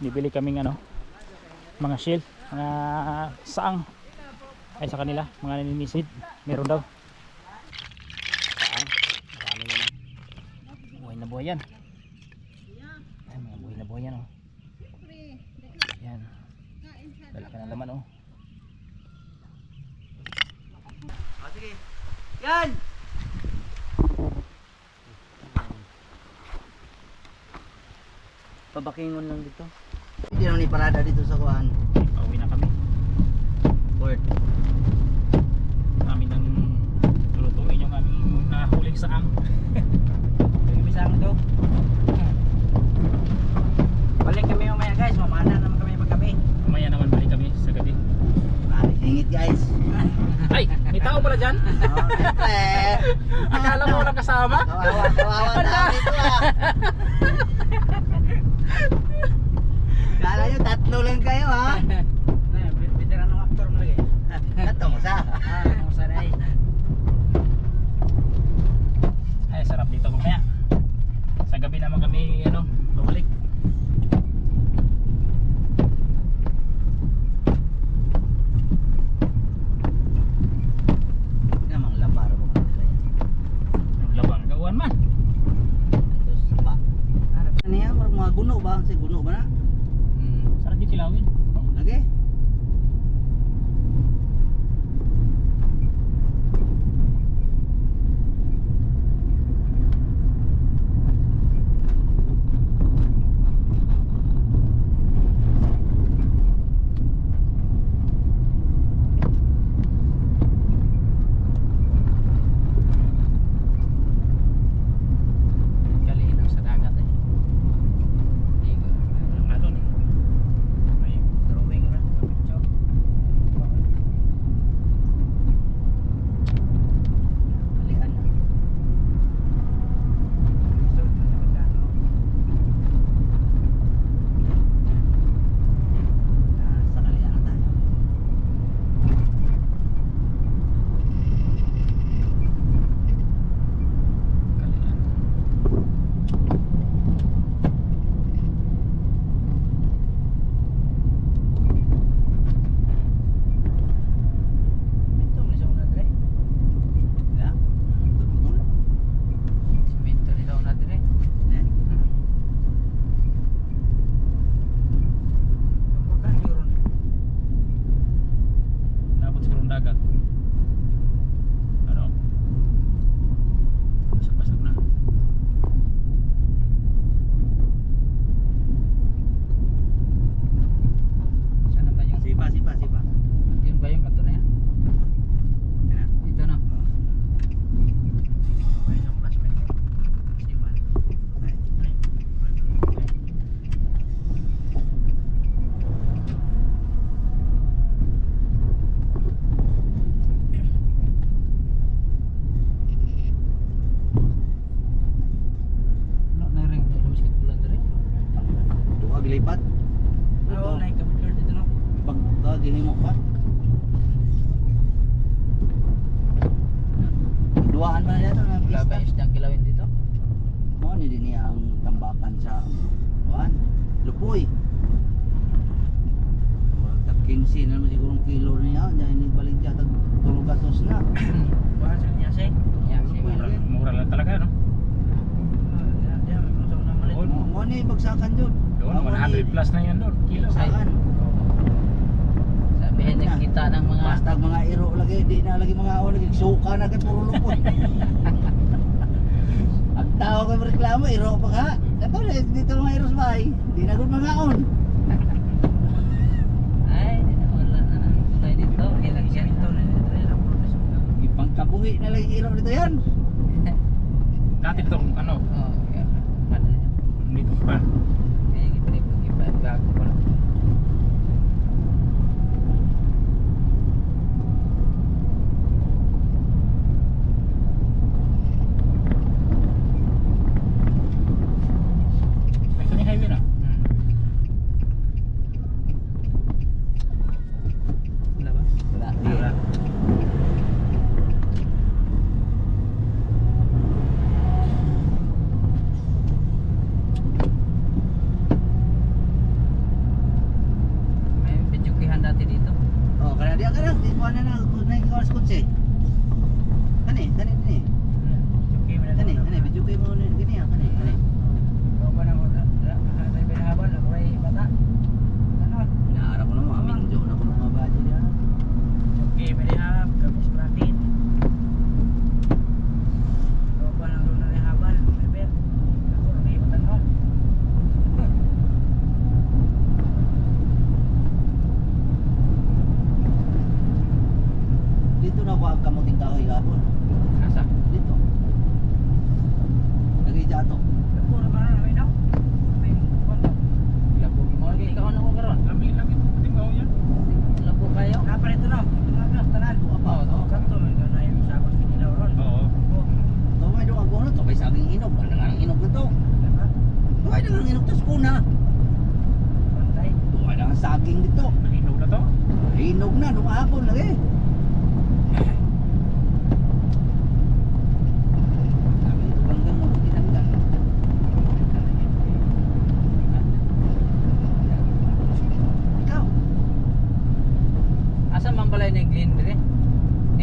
bibili kaming ano mga shell mga saang. Ay sa kanila. Mga naninisid meron daw. Saang. Marami buhay na buhay yan. Ay mga buhay na buhay yan oh. Yan. Lalaki ng laman oh. Ah, sige. Yan! Pabakingon lang dito. Hindi naman iparada dito sa kuhan. pauwi na kami Port. namin nang lulutuin yung aming nahuling saang Yung isang to. Balik kami mamaya guys. Mamana naman kami paggabi. mamaya naman balik kami sa gabi hingit guys. ay may tao pala dyan Oh, akala mo walang kasama Kawawa, kawawa tao dito ah. Ha. Чикаго. Oo, naik kapitler dito no. Pagka ginimo pa. Duaan pa na dito ng ba pista. isdang kilawin dito? Mo ni din niya ang tambakan sa kuan. Lupoy. Tag 15 na naman sigurong kilo niya. Dahil nagbalik siya tag tulog na. Wala sa niya say. Mura lang talaga no Diyan, diyan, may mga sauna malit. Oo. Mo ni bagsakan jud. doon Mo ni 100 plus na yan doon kilo Bagsakan. Sabihin na. kita ng mga Basta mga iro lagi, di na lagi mga awon lagi suka na kay puro lupoy. Ang tao kay reklamo iro pa ka. Kato dito mga iro sa bahay, di na gud mga awon. ay wala na nang tulay dito. Ilang siya dito na professional. Ipangkabuhi na lagi iro dito yan. dati dito ano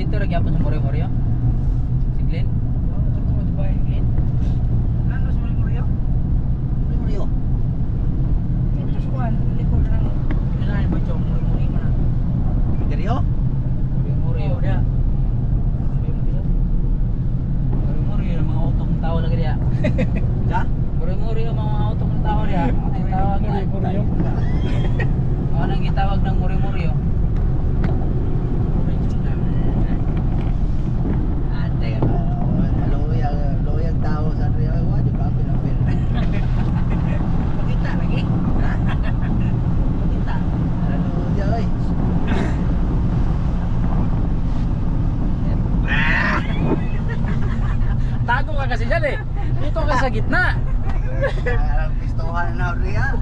dito lagi ako sa Morio-Morio. Si Glenn. Ano mo ba Glenn? Nando sa Morio-Morio? Morio-Morio. Dito sa kuan, likod na ng nilay ba jong Morio-Morio na. Morio? Morio-Morio da. Morio-Morio. Morio-Morio mga utong tao lagi dia. gitna. Pistuhan na riyan.